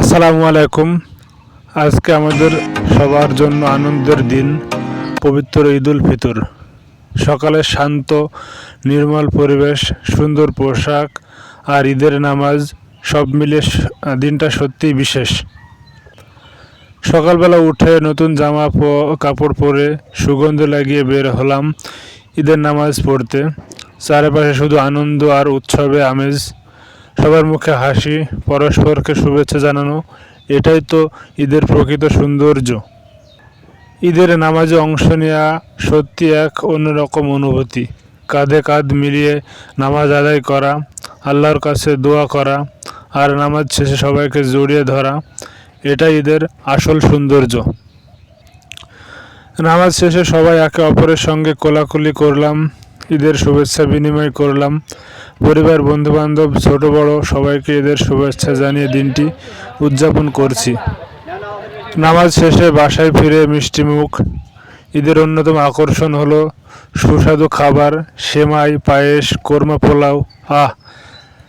আসসালামু আলাইকুম। আজকে আমাদের সবার জন্য আনন্দের দিন, পবিত্র ঈদুল ফিতর। সকালে শান্ত, নির্মল পরিবেশ, সুন্দর পোশাক আর ঈদের নামাজ সব মিলে দিনটা সত্যিই বিশেষ। সকালবেলা উঠে নতুন জামা কাপড় পরে সুগন্ধ লাগিয়ে বের হলাম ঈদের নামাজ পড়তে। চারপাশে শুধু আনন্দ আর উৎসবে আমেজ সবার মুখে হাসি, পরস্পরকে শুভেচ্ছা জানানো, এটাই তো ঈদের প্রকৃত সৌন্দর্য। ঈদের নামাজে অংশ নেওয়া সত্যি এক অন্যরকম অনুভূতি। কাঁধে কাঁধ মিলিয়ে নামাজ আদায় করা, আল্লাহর কাছে দোয়া করা, আর নামাজ শেষে সবাইকে জড়িয়ে ধরা, এটাই ঈদের আসল সৌন্দর্য। নামাজ শেষে সবাই একে অপরের সঙ্গে কোলাকুলি করলাম ঈদের শুভেচ্ছা বিনিময় করলাম। পরিবার, বন্ধুবান্ধব, ছোট, বড়, সবাইকে ঈদের শুভেচ্ছা জানিয়ে দিনটি উদযাপন করছি। নামাজ শেষে বাসায় ফিরে মিষ্টি মুখ। ঈদের অন্যতম আকর্ষণ হলো সুস্বাদু খাবার, সেমাই, পায়েস, কোরমা পোলাও। আহ,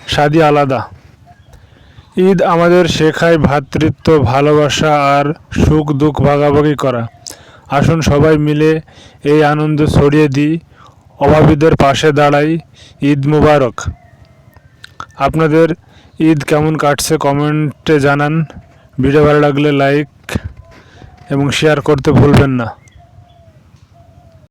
স্বাদই আলাদা। ঈদ আমাদের শেখায় ভ্রাতৃত্ব, ভালোবাসা আর সুখ দুঃখ ভাগাভাগি করা। আসুন সবাই মিলে এই আনন্দ ছড়িয়ে দিই। অভাবীদের পাশে দাঁড়াই ঈদ মুবারক। আপনাদের ঈদ কেমন কাটছে কমেন্টে জানান। ভিডিও ভালো লাগলে লাইক এবং শেয়ার করতে ভুলবেন না।